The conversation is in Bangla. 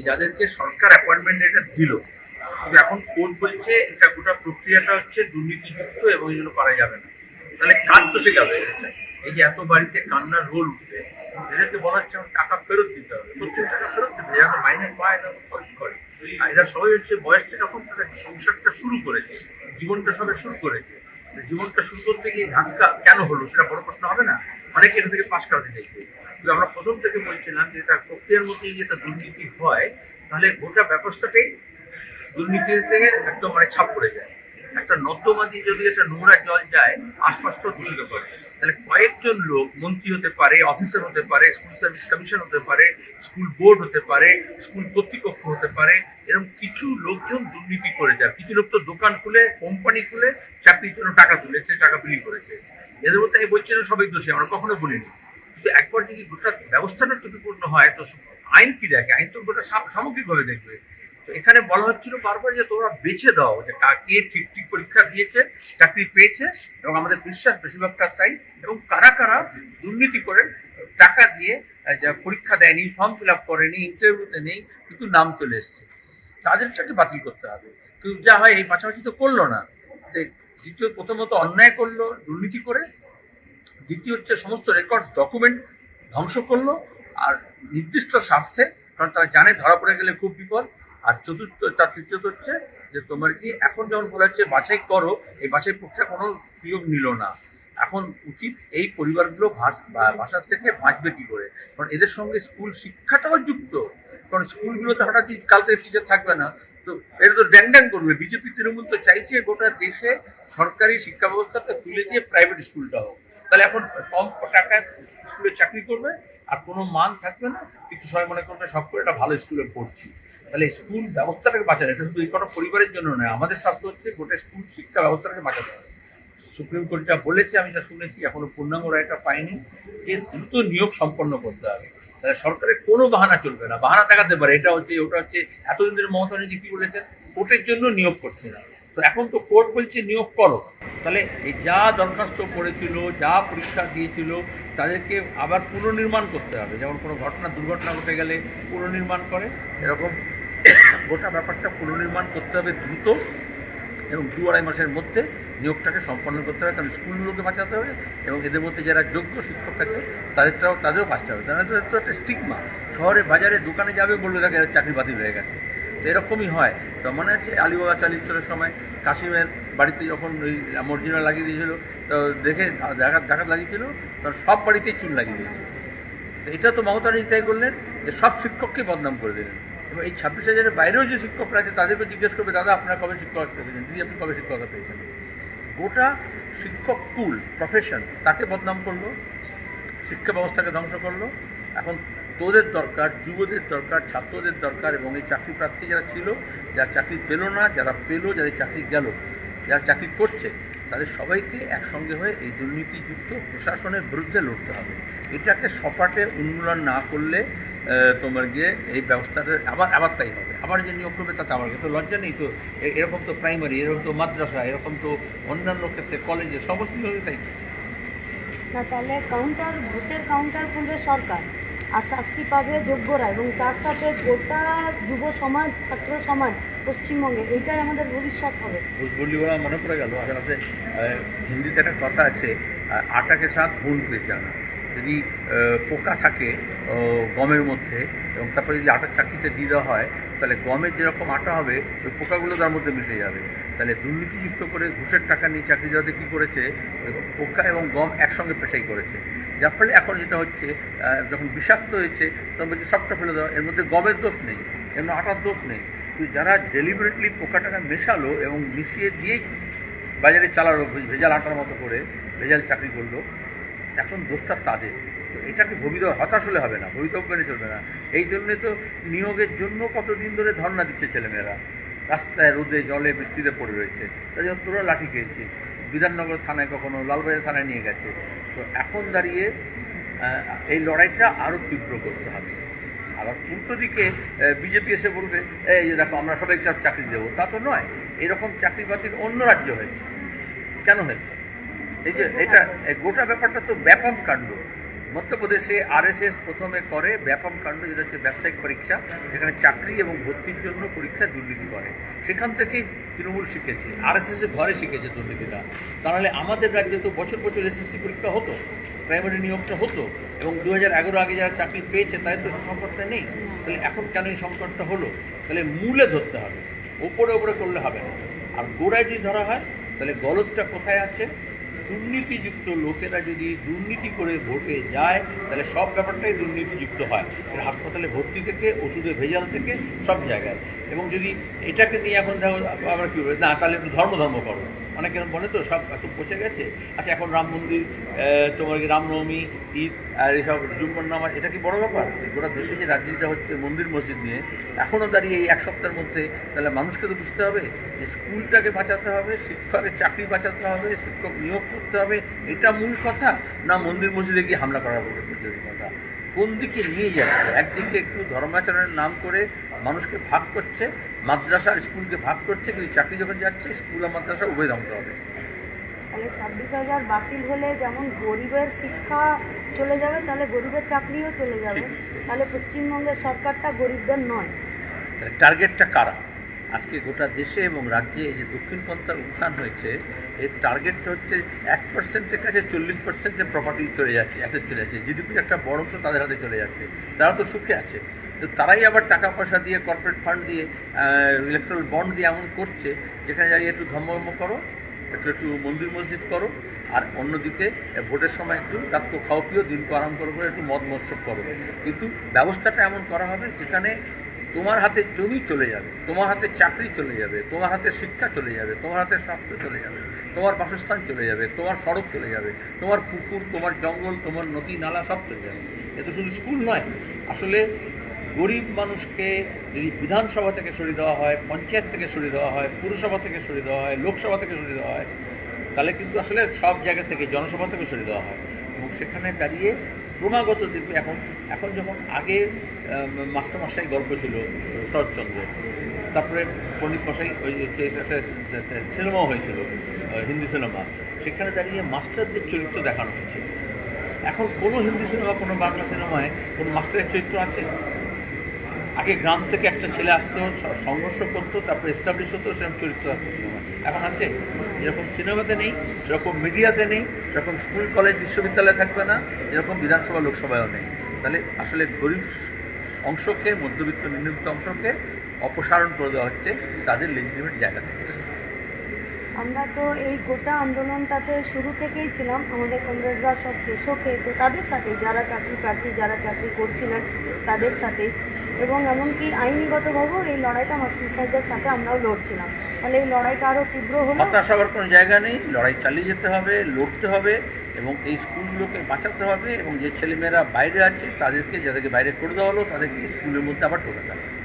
যে যাদেরকে সরকার অ্যাপয়েন্টমেন্ট লেটার দিল, কিন্তু এখন কোর্ট বলছে এটা গোটা প্রক্রিয়াটা হচ্ছে দুর্নীতিযুক্ত এবং জন্য করা যাবে না। তাহলে কার তো সে যাবে এই যে এত বাড়িতে কান্নার রোল উঠবে, এদেরকে বলা হচ্ছে টাকা ফেরত দিতে হবে। প্রত্যেক টাকা ফেরত দিতে যারা মাইনে পায় না খরচ করে। আর এরা সবাই হচ্ছে বয়সটা যখন তারা সংসারটা শুরু করেছে, জীবনটা সবে শুরু করেছে, জীবনটা শুরু করতে গিয়ে ধাক্কা কেন হলো সেটা বড় প্রশ্ন হবে না? অনেকে এটা থেকে পাশ করাতে চাইছে। কিন্তু আমরা প্রথম থেকে বলছিলাম যে তার প্রক্রিয়ার মধ্যে যদি দুর্নীতি হয়, তাহলে গোটা ব্যবস্থাটাই দুর্নীতির থেকে একদম মানে ছাপ পড়ে যায়। একটা নর্দমা দিয়ে যদি একটা নোংরা জল যায়, আশপাশটাও দূষিত করে। তাহলে কয়েকজন লোক মন্ত্রী হতে পারে অফিসার হতে পারে স্কুল সার্ভিস কমিশন হতে পারে স্কুল বোর্ড হতে পারে স্কুল কর্তৃপক্ষ হতে পারে, এরকম কিছু লোকজন দুর্নীতি করে যায়। কিছু লোক তো দোকান খুলে কোম্পানি খুলে, চাকরির জন্য টাকা তুলেছে, টাকা বিলি করেছে। এদের মধ্যে আমি বলছি না সবাই দোষী, আমরা কখনো বলিনি। কিন্তু একবার যদি গোটা ব্যবস্থাটা ত্রুটিপূর্ণ হয়? তো আইন কি দেখে? আইন তো গোটা সামগ্রিকভাবে দেখবে। তো এখানে বলা হচ্ছিল বারবার যে তোমরা বেছে দাও যে কাকে ঠিক ঠিক পরীক্ষা দিয়েছে, চাকরি পেয়েছে এবং আমাদের বিশ্বাস বেশিরভাগটা তাই এবং কারা কারা দুর্নীতি করে টাকা দিয়ে যা পরীক্ষা দেয়নি ফর্ম ফিল আপ করেনি ইন্টারভিউতে নেই, কিন্তু নাম চলে এসছে। তাদেরটাকে বাতিল করতে হবে। কিন্তু যা হয় এই পাশাপাশি তো করল না। তো দ্বিতীয়, প্রথমত অন্যায় করল, দুর্নীতি করে দ্বিতীয় হচ্ছে সমস্ত রেকর্ডস ডকুমেন্ট ধ্বংস করল আর নির্দিষ্ট স্বার্থে, কারণ তারা জানে ধরা পড়ে গেলে খুব বিপদ। আর চতুর্থ, তার তৃতীয়ত হচ্ছে যে তোমার কি এখন যেমন বলা হচ্ছে বাছাই করো, এই বাছাই প্রক্রিয়া কোনো সুযোগ নিল না। এখন উচিত এই পরিবারগুলো বাসার থেকে বাঁচবে কি করে? কারণ এদের সঙ্গে স্কুল শিক্ষাটাও যুক্ত। কারণ স্কুলগুলোতে হঠাৎ থেকে টিচার থাকবে না। তো এটা তো ড্যাং ড্যাং করবে। বিজেপি, তৃণমূল তো চাইছে গোটা দেশে সরকারি শিক্ষা ব্যবস্থাটা তুলে দিয়ে প্রাইভেট স্কুলটা হোক। তাহলে এখন কম টাকায় স্কুলে চাকরি করবে, আর কোনো মান থাকবে না। কিছু সময় মনে করবে সব করে একটা ভালো স্কুলে পড়ছি। তাহলে স্কুল ব্যবস্থাটাকে বাঁচানো এটা শুধু এই কটা পরিবারের জন্য নয়, আমাদের স্বার্থ হচ্ছে গোটা স্কুল শিক্ষা ব্যবস্থাটাকে বাঁচাতে হবে। সুপ্রিম কোর্ট যা বলেছে, আমি যা শুনেছি, এখনও পূর্ণাঙ্গ রায়টা পাইনি। যে দ্রুত নিয়োগ সম্পন্ন করতে হবে। তাহলে সরকারের কোনো বাহানা চলবে না, বাহানা দেখাতে পারে। এটা হচ্ছে, ওটা হচ্ছে, এতদিন ধরে মমতা ব্যানার্জি কি বলেছেন? কোর্টের জন্য নিয়োগ করছে না। তো এখন তো কোর্ট বলছে, নিয়োগ করো। তাহলে এই যা দরখাস্ত করেছিল, যা পরীক্ষা দিয়েছিল, তাদেরকে আবার পুনর্নির্মাণ করতে হবে। যেমন কোনো ঘটনা, দুর্ঘটনা ঘটে গেলে পুনর্নির্মাণ করে। এরকম গোটা ব্যাপারটা পুনর্নির্মাণ করতে হবে দ্রুত এবং দু আড়াই মাসের মধ্যে নিয়োগটাকে সম্পন্ন করতে হবে। কারণ স্কুলগুলোকে বাঁচাতে হবে এবং এদের মধ্যে যারা যোগ্য শিক্ষক আছে, তাদেরটাও, তাদেরও বাঁচতে হবে। তাহলে তো একটা স্টিগমা শহরে বাজারে দোকানে যাবে বলবে তাকে চাকরি বাতিল হয়ে গেছে। তো এরকমই হয়। তো মনে হচ্ছে আলিবাবা চালিশনের সময় কাশিমের বাড়িতে যখন ওই মর্জিনা লাগিয়ে দিয়েছিল, তো দেখে দেখাত দেখাত লাগিয়েছিল তখন সব বাড়িতেই চুন লাগিয়ে দিয়েছে। তো এটা তো মমতা তাই করলেন যে সব শিক্ষককে বদনাম করে দিলেন। এবং এই ছাব্বিশ হাজারের বাইরেও যে শিক্ষকরা আছে তাদেরকে জিজ্ঞেস করবে, দাদা, আপনারা কবে শিক্ষকতা পেয়েছেন দিদি, আপনি কবে শিক্ষকতা পেয়েছেন? গোটা শিক্ষক কুল প্রফেশন তাকে বদনাম করল, শিক্ষা ব্যবস্থাকে ধ্বংস করল। এখন তোদের দরকার, যুবদের দরকার, ছাত্রদের দরকার, এবং এই চাকরি প্রার্থী যারা ছিল, যারা চাকরি পেল না, যারা পেল, যাদের চাকরি গেল যারা চাকরি করছে, তাদের সবাইকে একসঙ্গে হয়ে এই দুর্নীতিযুক্ত প্রশাসনের বিরুদ্ধে লড়তে হবে। এটাকে সপাটে উন্মূলন না করলে তোমার গিয়ে এই ব্যবস্থাটা আবার আবার তাই হবে। আবার যে নিয়োগ করবে তাতে আমার তো লজ্জা নেই তো। এরকম তো প্রাইমারি এরকম তো মাদ্রাসা, এরকম তো অন্যান্য ক্ষেত্রে কলেজে সমস্ত তাই না, তাহলে কাউন্টার ঘুষের কাউন্টার খুলবে সরকার আর শাস্তি পাবে যোগ্যরা এবং তার সাথে গোটা যুব সমাজ, ছাত্র সমাজ পশ্চিমবঙ্গে, এইটাই আমাদের ভবিষ্যৎ হবে। বললি বলে মনে পড়ে গেল আসলে হিন্দিতে একটা কথা আছে আটাকে সাথ গুণ পেঁচানো যদি পোকা থাকে গমের মধ্যে, এবং তারপরে যদি আটার চাকরিতে দিয়ে দেওয়া হয়, তাহলে গমের যেরকম আটা হবে, ওই পোকাগুলো তার মধ্যে মিশে যাবে। তাহলে দুর্নীতিযুক্ত করে ঘুষের টাকা নিয়ে চাকরি দেওয়াতে কী করেছে পোকা এবং গম একসঙ্গে পেশাই করেছে। যার ফলে এখন যেটা হচ্ছে যখন বিষাক্ত হয়েছে, তখন বলছে সবটা ফেলে দেওয়া এর মধ্যে গমের দোষ নেই, এর আটার দোষ নেই। কিন্তু যারা ডেলিভারেটলি পোকাটাকে মেশালো এবং মিশিয়ে দিয়েই বাজারে চালালো ভেজাল আটার মতো করে ভেজাল চাকরি করল, এখন দোষটা তাদের। তো এটাকে ভবিতব্য হতাশ হলে হবে না ভবিতব্য মেনে চলবে না। এই জন্যে তো নিয়োগের জন্য কতদিন ধরে ধর্ণা দিচ্ছে ছেলেমেয়েরা। রাস্তায় রোদে, জলে, বৃষ্টিতে পড়ে রয়েছে। তাই জন্য তোরা লাঠি খেয়েছিস। বিধাননগর থানায় কখনো, লালবাজার থানায় নিয়ে গেছে। তো এখন দাঁড়িয়ে এই লড়াইটা আরও তীব্র করতে হবে। আবার উল্টো দিকে বিজেপি এসে বলবে, এই যে দেখো, আমরা সবাই সব চাকরি দেবো। তা তো নয়, এরকম চাকরি বাতিল অন্য রাজ্য হয়েছে। কেন হয়েছে? এই যে এটা গোটা ব্যাপারটা তো ব্যাপক কাণ্ড। মধ্যপ্রদেশে আরএসএস প্রথমে করে ব্যাপক কাণ্ড, যেটা হচ্ছে ব্যবসায়িক পরীক্ষা, যেখানে চাকরি এবং ভর্তির জন্য পরীক্ষা দুর্নীতি করে। সেখান থেকেই তৃণমূল শিখেছে আরএসএস এর ঘরে শিখেছে দুর্নীতিটা। তাহলে আমাদের রাজ্যে তো বছর বছর এসএসসি পরীক্ষা হতো প্রাইমারি নিয়োগটা হতো, এবং দু হাজার এগারো আগে যারা চাকরি পেয়েছে, তাদের তো সংকটটা নেই। তাহলে এখন কেন এই সংকটটা হলো? তাহলে মূলে ধরতে হবে, ওপরে ওপরে করলে হবে না। আর গোড়ায় যদি ধরা হয়, তাহলে গলতটা কোথায় আছে? দুর্নীতিযুক্ত লোকেরা যদি দুর্নীতি করে ভোটে যায়, তাহলে সব ব্যাপারটাই দুর্নীতিযুক্ত হয়। হাসপাতালে ভর্তি থেকে ওষুধে ভেজাল থেকে সব জায়গায়। এবং যদি এটাকে নিয়ে এখন আবার কী বলে, না, তাহলে একটু ধর্ম ধর্ম করো। অনেকে বলে তো, সব এত পচে গেছে? আচ্ছা এখন রাম মন্দির তোমার কি রামনবমী ঈদ, আর এইসব জুম্মন নামাজ এটা কি বড় ব্যাপার? গোটা দেশে যে রাজনীতিটা হচ্ছে মন্দির মসজিদ নিয়ে, এখনও দাঁড়িয়ে এই এক সপ্তাহের মধ্যে তাহলে মানুষকে তো বুঝতে হবে যে স্কুলটাকে বাঁচাতে হবে শিক্ষকের চাকরি বাঁচাতে হবে, শিক্ষক নিয়োগ করতে হবে, এটা মূল কথা? না মন্দির মসজিদে গিয়ে হামলা করার কথা কোন দিকে নিয়ে যাচ্ছে? একদিকে একটু ধর্মাচরণের নাম করে মানুষকে ভাগ করছে মাদ্রাসা আর স্কুলকে ভাগ করছে কিন্তু চাকরি যখন যাচ্ছে স্কুল আর মাদ্রাসা উভয় ধ্বংস হবে। তাহলে ছাব্বিশ হাজার বাতিল হলে যেমন গরিবের শিক্ষা চলে যাবে তাহলে গরিবের চাকরিও চলে যাবে। তাহলে পশ্চিমবঙ্গের সরকারটা গরিবদের নয়। টার্গেটটা কারা? আজকে গোটা দেশে এবং রাজ্যে এই যে দক্ষিণপন্থার উত্থান হয়েছে, এর টার্গেটটা হচ্ছে এক পার্সেন্টের কাছে চল্লিশ পার্সেন্টের প্রপার্টি চলে যাচ্ছে অ্যাসেট চলে যাচ্ছে। জিডিপির একটা বড় অংশ তাদের হাতে চলে যাচ্ছে। তারা তো সুখে আছে। তো তারাই আবার টাকা পয়সা দিয়ে কর্পোরেট ফান্ড দিয়ে ইলেকট্রাল বন্ড দিয়ে এমন করছে, যেখানে যাই একটু ধর্ম করো, একটু একটু মন্দির মসজিদ করো, আর অন্যদিকে ভোটের সময় একটু রাত খাও পিও দিন আরাম করো, করে একটু মদ মৎসব করো। কিন্তু ব্যবস্থাটা এমন করা হবে যেখানে তোমার হাতে জমি চলে যাবে, তোমার হাতে চাকরি চলে যাবে, তোমার হাতে শিক্ষা চলে যাবে, তোমার হাতে স্বাস্থ্য চলে যাবে, তোমার বাসস্থান চলে যাবে, তোমার সড়ক চলে যাবে, তোমার পুকুর, তোমার জঙ্গল, তোমার নদী, নালা সব চলে যাবে। এ তো শুধু স্কুল নয়, আসলে গরিব মানুষকে যদি বিধানসভা থেকে সরিয়ে দেওয়া হয়, পঞ্চায়েত থেকে সরিয়ে দেওয়া হয়, পুরসভা থেকে সরিয়ে দেওয়া হয়, লোকসভা থেকে সরিয়ে দেওয়া হয়, তাহলে কিন্তু আসলে সব জায়গা থেকে, জনসভা থেকে সরিয়ে দেওয়া হয়। এবং সেখানে দাঁড়িয়ে ক্রমাগত দেখবে এখন এখন যখন আগে মাস্টারমশাই গল্প ছিল শরৎচন্দ্রের। তারপরে পণ্ডিত মশাই ওই একটা সিনেমাও হয়েছিল হিন্দি সিনেমা। সেখানে দাঁড়িয়ে মাস্টারদের চরিত্র দেখানো হয়েছে। এখন কোনো হিন্দি সিনেমা, কোনো বাংলা সিনেমায় কোনো মাস্টারের চরিত্র আছে? আগে গ্রাম থেকে একটা ছেলে আসতো সংঘর্ষ করতো, তারপর এস্টাবলিশ হতো, সেরকম চরিত্র এখন আছে, যেরকম সিনেমাতে নেই, সেরকম মিডিয়াতে নেই, সেরকম স্কুল, কলেজ, বিশ্ববিদ্যালয়ে থাকবে না, যেরকম বিধানসভা, লোকসভায়ও নেই। তাহলে আসলে গরিব অংশকে মধ্যবিত্ত নিম্নবিত্ত অংশকে অপসারণ করে দেওয়া হচ্ছে তাদের লেজিটিমেট জায়গা থেকে। আমরা তো এই গোটা আন্দোলনটাতে শুরু থেকেই ছিলাম। আমাদের কমরেডরা সব কেসও খেয়েছে তাদের সাথেই যারা চাকরি প্রার্থী যারা চাকরি করছিলেন তাদের সাথেই। এবং এমনকি আইনিগতভাবেও এই লড়াইটা মাস্টার সাহেবদের সাথে আমরাও লড়ছিলাম। তাহলে এই লড়াইটা আরও তীব্র হলো? হতাশ হওয়ার কোনো জায়গা নেই লড়াই চালিয়ে যেতে হবে লড়তে হবে। এবং এই স্কুলগুলোকে বাঁচাতে হবে এবং যে ছেলেমেয়েরা বাইরে আছে তাদেরকে, যাদেরকে বাইরে করে দেওয়া হলো, তাদেরকে স্কুলের মধ্যে আবার ঢোকাতে হবে